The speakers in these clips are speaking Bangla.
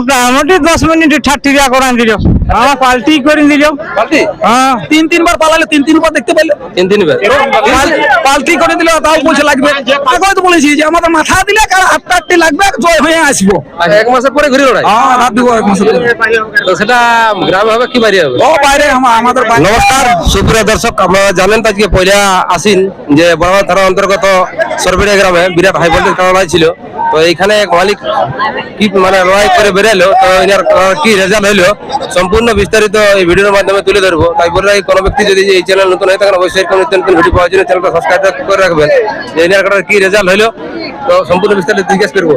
মোটামুটি দশ মিনিট ঠাট্টি করান দিল। হ্যাঁ পাল্টি করে দিল। পাল্টি? হ্যাঁ। তিন তিনবার পালালে তিন তিনবার দেখতে পেলে তিন তিনবার। পাল্টি? করে দিলে তাও পয়সা লাগবে। আগে তো বলেছি যে আমাদের মাথা দিলে কার আটটা আটটি লাগবে জয় হয়ে আসব। আচ্ছা এক মাসের পরে ঘুরে লড়াই হ্যাঁ রাত দিব এক মাসের তো সেটা গ্রামে হবে কি বাড়ি হবে? ও বাইরে আমাদের নমস্কার সুপ্রিয় দর্শক আপনারা জানেন তো আজকে পয়লা আসিন যে বড়বাজার থানার অন্তর্গত সরবেড়িয়া গ্রামে বিরাট হাই ভোল্টেজ লড়াই ছিল। তো এইখানে এক মালিক কি মানে লড়াই করে বেরোলো তো এনার কি রেজাল্ট হইল সম্পূর্ণ বিস্তারিত এই ভিডিওর মাধ্যমে তুলে ধরবো। তাই বলে রাখি কোনো ব্যক্তি যদি এই চ্যানেল নতুন হয়ে থাকেন অবশ্যই কোনো নতুন নতুন ভিডিও পাওয়ার জন্য চ্যানেলটা সাবস্ক্রাইব করে রাখবেন। যে এনার কাটার কি রেজাল্ট হইল তো সম্পূর্ণ বিস্তারিত জিজ্ঞেস করব।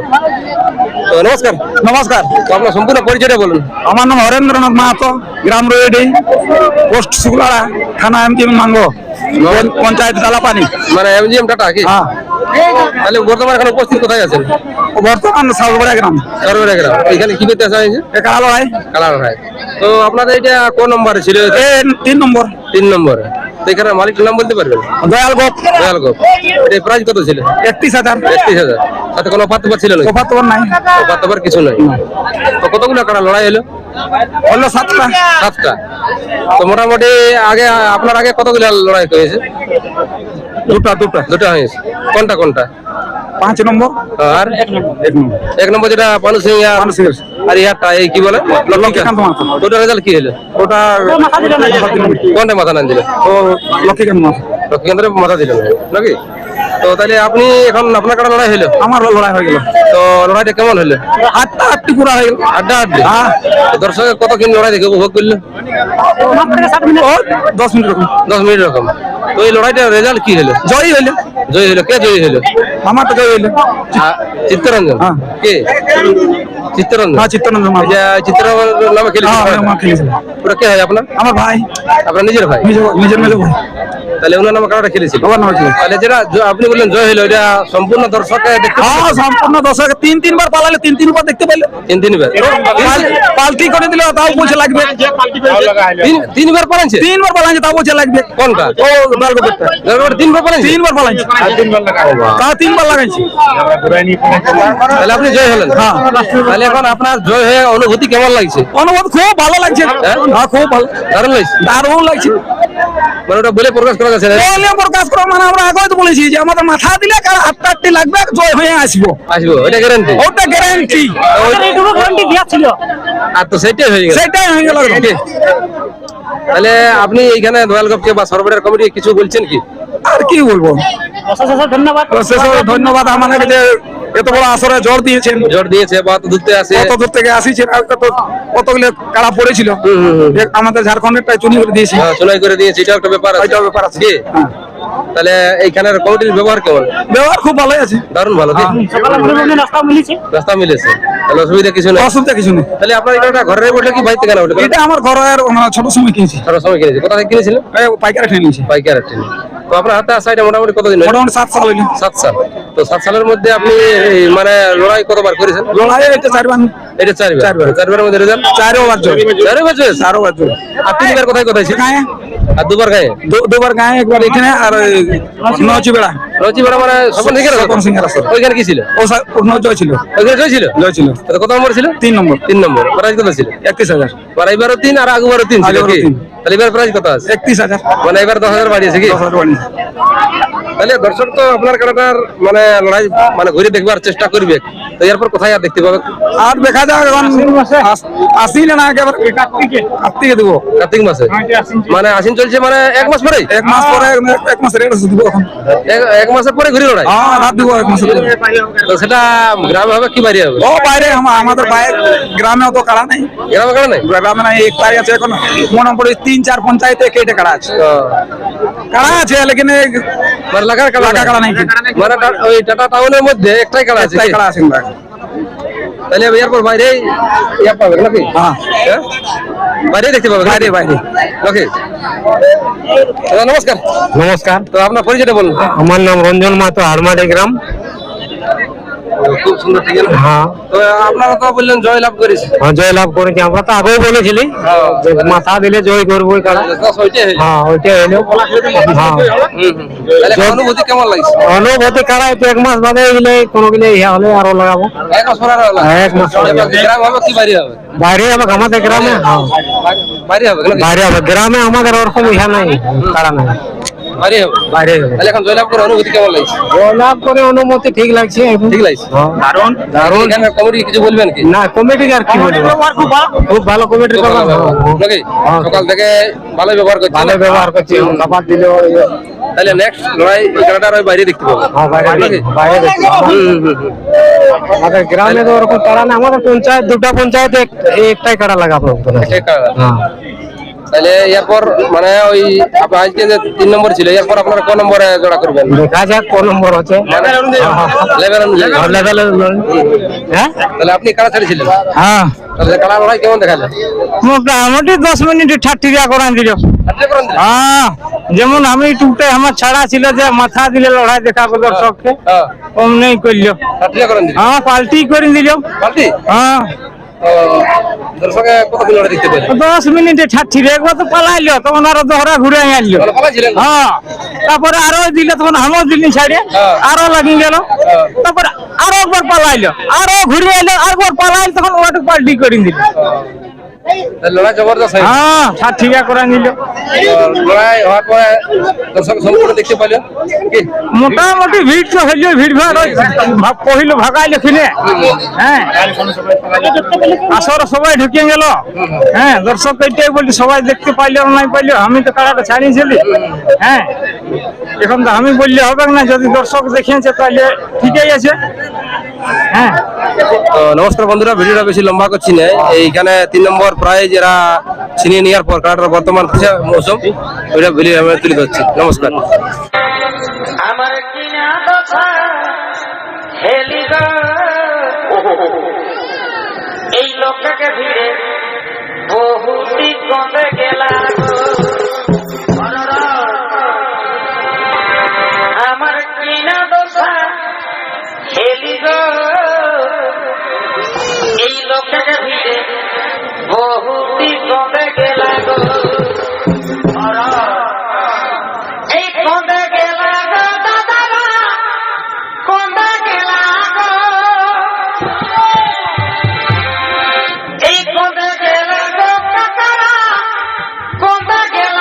তো নমস্কার। নমস্কার। তো আপনার সম্পূর্ণ পরিচয়টা বলুন। আমার নাম হরেন্দ্রনাথ মাহাতো গ্রাম রয়েডি পোস্ট শুক্লাড়া থানা এম মাঙ্গো পঞ্চায়েত দালাপানি। মানে এমজিএম টাটা কি? হ্যাঁ। তাহলে বর্তমানে এখন উপস্থিত কোথায় আছেন? বর্তমান সালগড়া গ্রাম। সরবরাহ গ্রাম। এখানে কি করতে আসা হয়েছে কালার হয় তো আপনাদের এটা কোন নম্বরে ছিল? তিন নম্বর। তিন নম্বরে। তো এখানে মালিকের নাম বলতে পারবেন? দয়াল গোপ। দয়াল গোপ। এটা প্রাইস কত ছিল? একত্রিশ হাজার। একত্রিশ হাজার। সাথে কোনো পাত্র ছিল না তোফা নাই। কিছু নাই। তো কতগুলো কাটা লড়াই হলো? হলো সাতটা। সাতটা। তো মোটামুটি আগে আপনার আগে কতগুলো লড়াই হয়েছে? দুটা দুটা। দুটো হয়েছে কোনটা কোনটা? পাঁচ নম্বর। আর? এক নম্বর। এক নম্বর। যেটা আর মানুষ হয়েছে। আর ইয়ারটা এই কি বলে? ওটা রেজাল্ট কি হলো? ওটা কোনটা মাথা নাম দিল? ও লক্ষ্মীকান্ত মাহাতো। কেন্দ্রে মাথা দিল নাকি? তো তাহলে আপনি এখন আপনার কাটা লড়াই হলো? আমার লড়াই হয়ে গেল। তো লড়াইটা কেমন হলো? আটটা আটটি পুরা হয়ে গেল। আড্ডা আড্ডি হ্যাঁ। দর্শকের কত কিন লড়াই দেখে উপভোগ করল? দশ মিনিট রকম দশ মিনিট রকম তো এই লড়াইটার রেজাল্ট কি হলো? জয়ী হইলে। জয়ী হলো কে জয়ী হলো আমার তো জয়ী হইলে। চিত্তরঞ্জন। হ্যাঁ। কে? চিত্তরঞ্জন। হ্যাঁ এই চিত্তরঞ্জন নামে খেলেছিল। হ্যাঁ। ওটা কে হয় আপনার? আমার ভাই। আপনার নিজের ভাই? নিজের মেজো ভাই। তাহলে ওনার নামে কারাটা খেলেছিল? নামে তাহলে যেটা আপনি বললেন জয় হলো এটা সম্পূর্ণ দর্শকে দেখতে হ্যাঁ সম্পূর্ণ দশক তিন তিনবার পালালে তিন তিনবার দেখতে পেলে তিন তিনবার। পাল- পাল্টি করে দিলে তাও পয়সা লাগবে। তিন- তিনবার পালাইছে? তিনবার পালাইছে তাও পয়সা লাগবে। কোনটা? ও দলগোপেরটা দরবার তিনবার পালাইছে? তিনবার পালাইছে। তাও তিনবার লাগাইছে? তাহলে আপনি জয় হলেন। হ্যাঁ। তাহলে এখন আপনার জয় হয়ে অনুভূতি কেমন লাগছে? অনুভব খুব ভালো লাগছে। হ্যাঁ? হ্যাঁ খুব ভালো। দারুণ লাগছে। দারুণ লাগছে। মানে ওটা বলে প্রকাশ করা যাচ্ছে বলে প্রকাশ করো মানে আমরা আগে তো বলেছি যে আমাদের মাথা দিলে কার আটটা আটটি লাগবে জয় হয়ে আসব। আসব গ্যারান্টি ওটা গ্যারান্টি আর তো সেটাই হয়ে গেছে সেটাই হয়ে গেল। তাহলে আপনি এইখানে দয়াল গপকে বা সরবরাহ কমিটি কিছু বলছেন কি? আর কি বলব? ধন্যবাদ। আমাদের ধন্যবাদ। যে এত বড় আসরে জোর দিয়েছেন। জোর দিয়েছে বা দূর থেকে আসিছেন আর কত কতগুলো কাড়া পড়েছিল। আমাদের ঝাড়খণ্ডেরটা চুনি করে দিয়েছে। হ্যাঁ, চুনাই করে দিয়েছে এটাও একটা ব্যাপার আছে। ব্যাপার আছে। হ্যাঁ। তাহলে এইখানের কমিটির ব্যবহার কেমন ব্যবহার খুব ভালোই আছে। দারুণ ভালো কি? রাস্তা মিলেছে। তাহলে অসুবিধা কিছু নেই? অসুবিধা কিছু নেই। তাহলে আপনার এটা ঘরে বসে কি বাইতে কেনা ওটা এটা আমার ঘরের ছোট সময় কিনেছি। সারা সময় কিনেছে। কোথা থেকে কিনেছিলেন? পাইকারি ঠেনে নিয়েছি। পাইকার ট্রেনে তো আপনার হাতে আসা এটা মোটামুটি কতদিন মোটামুটি সাত সাল হইলে। সাত সাল। তো সাত সালের মধ্যে আপনি মানে লড়াই কতবার করেছেন? লড়াই এটা চারবার। এটা চারবার। চারবার। মধ্যে রেজাল্ট তিনবার কোথায় কোথায় আর দুবার গায়ে? দুবার গায়ে একবার এখানে আর নচি বেড়া। রচি বড় মানে স্বপন সিংহের স্বপন সিংহের আসর। ওইখানে কি ছিল? ও সা- জয় ছিল। ওইখানে জয় ছিল? জয় ছিল। কত নম্বর ছিল? তিন নম্বর। তিন নম্বর। প্রাইজ কত ছিল? একত্রিশ হাজার। মানে এবারও তিন আর আগবারও তিন ছিল কি? তাহলে এবার প্রাইজ কত আছে? একত্রিশ হাজার। মানে এবার দশ হাজার বাড়িয়েছে কি। তাহলে দর্শক তো আপনার কাটাটার মানে লড়াই মানে ঘুরে দেখবার চেষ্টা করবে। তো এরপর কোথায় আর দেখতে পাবে? আর দেখা যাক এখন আস- আসিলে না একেবারে কার্তিকে দেবো। কার্তিক মাসে? মানে আশ্বিন চলছে মানে এক মাস পরে এক মাস পরে এক- মাসের রেট দিব এখন। এক- মাসের পরে ঘুরে লড়াই হ্যাঁ রাত দিব এক মাসের পরে। তো সেটা গ্রামে হবে কি বাইরে হবে? ও বাইরে আমা- আমাদের বাইরে গ্রামে অত কাড়া নাই। গ্রামে কারণ নেই? গ্রামে নাই এক পাই আছে এখন মনে পড়ে তিন চার পঞ্চায়েতে কেটে কাড়া আছে। তো কাড়া আছে লেকিন মানে লাগার কারণ লাগা কাড়া নাই। মানে ওই টাটা টাউনের মধ্যে একটাই কাড়া আছে। একটাই কাড়া আছে। তাহলে এরপর বাইরে ইয়া পাবে নাকি? হ্যাঁ। হ্যাঁ? বাইরে দেখতে পাবে বাইরে বাইরে। ওকে নমস্কার। নমস্কার। তো আপনার পরিচয়টা বলুন। আমার নাম রঞ্জন মাতো হারমারি গ্রাম। খুব সুন্দর ঠিক আছে হ্যাঁ। তো আপনারা তো বললেন জয় লাভ করেছে। হ্যাঁ, জয় লাভ করেছি। আমরা তো আগেও বলেছিলি হ্যাঁ। যে মাথা দিলে জয় করব হ্যাঁ ওইটা হ্যাঁ। অনুভূতি কেমন লাগছে? অনুভূতি কারা একটু এক মাস বাদে গেলে কোনো গেলে ইয়া হলে আরও লাগাবো। এক মাস পরে আরও এক মাস। গ্রাম হবে কি বাড়ি হবে? বাইরে হবে আমাদের গ্রামে। হ্যাঁ। বাড়ি হবে বাইরে হবে। গ্রামে আমাদের ওরকম ইহা নাই কারা নাই। বাড়ি হবে? বাইরে হবে। তাহলে এখন জয়লাভ করে অনুভূতি কেমন লাগছে? জয় করে অনুমতি ঠিক লাগছে ঠিক লাগছে? হ্যাঁ। দারুণ। দারুণ। এখানে কমিটি কিছু বলবেন কি? না কমিটি আর কি বলব? খুব ভালো। ব্যবহার। নাকি? হ্যাঁ। সকাল থেকে ভালো ব্যবহার করছে। ভালো ব্যবহার করছে খাবার দিল তাহলে নেক্সট লড়াই ওই বাইরে দেখতে পাবো। হ্যাঁ বাইরে। আমাদের গ্রামে তো ওরকম কারা না আমাদের পঞ্চায়েত দুটা পঞ্চায়েত একটাই কারা লাগাবো। হ্যাঁ তাহলে এরপর মানে ওই আজকে যে তিন নম্বর ছিল এরপর আপনারা কোন নম্বরে জোড়া করবেন? দেখা যাক কোন নম্বর হচ্ছে অনুযায়ী। লেভেলে হ্যাঁ? তাহলে আপনি কারা ছেড়েছিলেন হ্যাঁ। তাহলে কারা লড়াই কেমন দেখালেন? মোটামুটি দশ মিনিট ঠাট্টিয়া করান দিল। আপনি করেন দিলেন? হ্যাঁ যেমন আমি টুকটাই আমার ছাড়া ছিল যে মাথা দিলে লড়াই দেখাবো দর্শককে। হ্যাঁ। অমনি করল হ্যাঁ পাল্টি করে দিল। পাল্টি? হ্যাঁ। ও, দর্শকে কতদিন লড়াই দেখতে পেলেন? দশ মিনিটে ঠাট্টি একবার তো পালাইলো তখন আরও দহরা ঘুরে আনলো। তাহলে পালাইছিলেন? হ্যাঁ। তারপরে আরও দিলে তখন আমার দিলি ছাড়ে হ্যাঁ। আরও লাগি গেল। হ্যাঁ। তারপরে আরও একবার পালাইলো আরও ঘুরে এলো আরেকবার পালাইল তখন ওটা পাল্টি করে দিল। লড়াই জবরদস্ত হ্যাঁ ঠাট্টিয়া করে নিল। লড়াই হওয়ার পরে দর্শক সম্পূর্ণ দেখতে পাইলো। মোটামুটি ভিড় তো হইল ভিড় ভাড় ওই ভা- পহিলো হ্যাঁ। আসর সবাই ঢুকিয়ে গেল। হ্যাঁ দর্শক এইটাই বলি সবাই দেখতে পাইলো নাই পাইলো আমি তো কারাটা ছাড়িয়েছিলি। হ্যাঁ এখন তো আমি বললে হবে না যদি দর্শক দেখিয়েছে তাহলে ঠিকই আছে। হ্যাঁ। তো নমস্কার বন্ধুরা ভিডিওটা বেশি লম্বা করছি না। এইখানে তিন নম্বর প্রাইজ এরা ছিনিয়ে নেওয়ার পর কাটার বর্তমান মৌসুম ওইটা ভিডিও আমি তুলে ধরছি। নমস্কার। আমার কিনা কথা হেলি এই লোকটাকে ভিড়ে বহুতি কমে গেলাম। এই লোকটাকে ভিড়ে বহুতি কমে